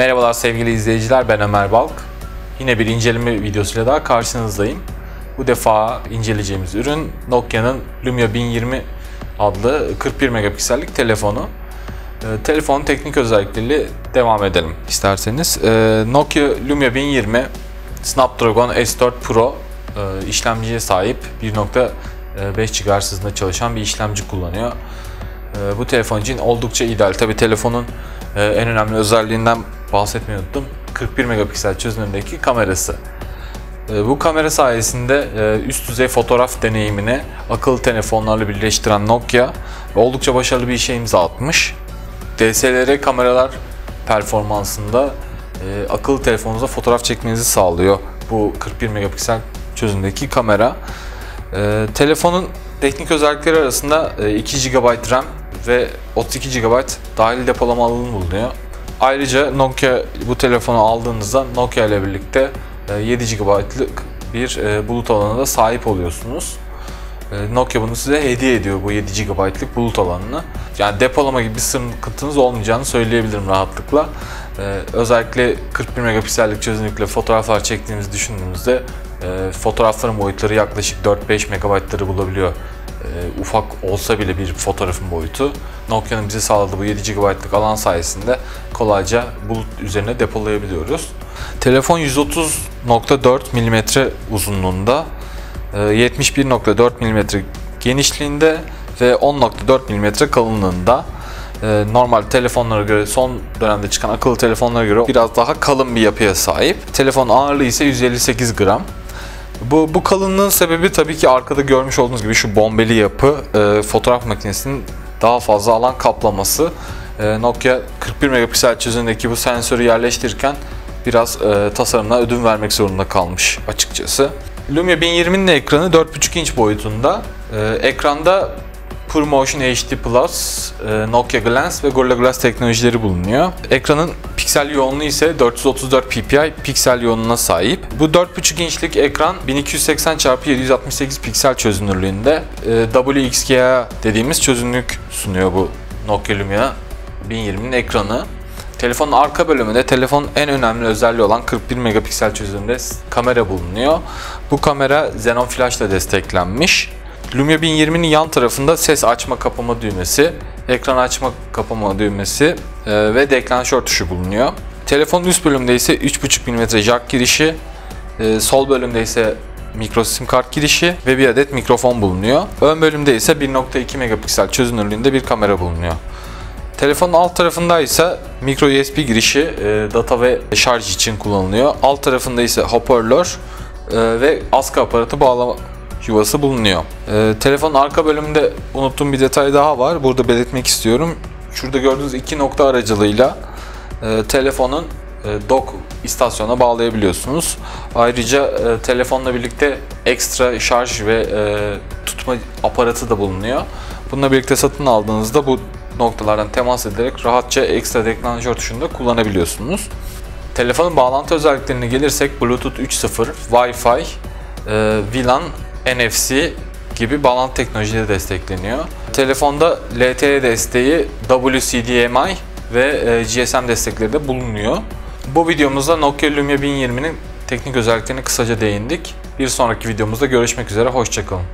Merhabalar sevgili izleyiciler ben Ömer Balk. Yine bir inceleme videosuyla daha karşınızdayım. Bu defa inceleyeceğimiz ürün Nokia'nın Lumia 1020 adlı 41 megapiksellik telefonu. Ee, telefonun teknik özellikleriyle devam edelim isterseniz. Ee, Nokia Lumia 1020 Snapdragon S4 Pro e, işlemciye sahip 1.5 GHz hızında çalışan bir işlemci kullanıyor. Ee, bu telefon için oldukça ideal. Tabi telefonun e, en önemli özelliğinden bahsetmeyi unuttum. 41 megapiksel çözünürlüğündeki kamerası. Ee, Bu kamera sayesinde e, üst düzey fotoğraf deneyimini akıllı telefonlarla birleştiren Nokia oldukça başarılı bir işe imza atmış. DSLR kameralar performansında e, akıllı telefonunuza fotoğraf çekmenizi sağlıyor bu 41 megapiksel çözünürlüğündeki kamera. E, telefonun teknik özellikleri arasında e, 2 GB RAM ve 32 GB dahil depolama alanı bulunuyor. Ayrıca Nokia bu telefonu aldığınızda Nokia ile birlikte e, 7 GB'lık bir e, bulut alanına da sahip oluyorsunuz. E, Nokia bunu size hediye ediyor bu 7 GB'lık bulut alanını. Yani depolama gibi bir sıkıntınız olmayacağını söyleyebilirim rahatlıkla. E, Özellikle 41 megapiksellik çözünürlükle fotoğraflar çektiğimizi düşündüğümüzde e, fotoğrafların boyutları yaklaşık 4-5 megabaytları bulabiliyor. E, Ufak olsa bile bir fotoğrafın boyutu. Nokia'nın bize sağladığı bu 7 GB'lık alan sayesinde kolayca bulut üzerine depolayabiliyoruz. Telefon 130.4 mm uzunluğunda, e, 71.4 mm genişliğinde ve 10.4 mm kalınlığında. E, Normal telefonlara göre son dönemde çıkan akıllı telefonlara göre biraz daha kalın bir yapıya sahip. Telefon ağırlığı ise 158 gram. Bu, bu kalınlığın sebebi tabii ki arkada görmüş olduğunuz gibi şu bombeli yapı e, fotoğraf makinesinin daha fazla alan kaplaması. E, Nokia 41 megapiksel çözünürlüğündeki bu sensörü yerleştirirken biraz e, tasarımına ödün vermek zorunda kalmış açıkçası. Lumia 1020'nin ekranı 4.5 inç boyutunda. E, ekranda PureMotion HD Plus, e, Nokia Glance ve Gorilla Glass teknolojileri bulunuyor. Ekranın piksel yoğunluğu ise 434 ppi piksel yoğunluğuna sahip. Bu 4.5 inçlik ekran 1280 x 768 piksel çözünürlüğünde e, WXGA dediğimiz çözünürlük sunuyor bu Nokia Lumia 1020'nin ekranı. Telefonun arka bölümünde telefonun en önemli özelliği olan 41 megapiksel çözünürlüğünde kamera bulunuyor. Bu kamera Xenon Flash ile desteklenmiş. Lumia 1020'nin yan tarafında ses açma kapama düğmesi, ekran açma kapama düğmesi e, ve deklanşör tuşu bulunuyor. Telefonun üst bölümünde ise 3.5 mm jack girişi, e, sol bölümde ise micro sim kart girişi ve bir adet mikrofon bulunuyor. Ön bölümde ise 1.2 megapiksel çözünürlüğünde bir kamera bulunuyor. Telefonun alt tarafında ise micro USB girişi e, data ve şarj için kullanılıyor. Alt tarafında ise hoparlör ve askı aparatı bağlama yuvası bulunuyor. E, telefonun arka bölümünde unuttuğum bir detay daha var. Burada belirtmek istiyorum. Şurada gördüğünüz iki nokta aracılığıyla e, telefonun e, dock istasyona bağlayabiliyorsunuz. Ayrıca e, telefonla birlikte ekstra şarj ve e, tutma aparatı da bulunuyor. Bununla birlikte satın aldığınızda bu noktalardan temas ederek rahatça ekstra deklanşör tuşunu da kullanabiliyorsunuz. Telefonun bağlantı özelliklerine gelirsek Bluetooth 3.0, Wi-Fi, e, WLAN, NFC gibi bağlantı teknolojileri destekleniyor. Telefonda LTE desteği, WCDMI ve e, GSM destekleri de bulunuyor. Bu videomuzda Nokia Lumia 1020'nin teknik özelliklerine kısaca değindik. Bir sonraki videomuzda görüşmek üzere, hoşçakalın.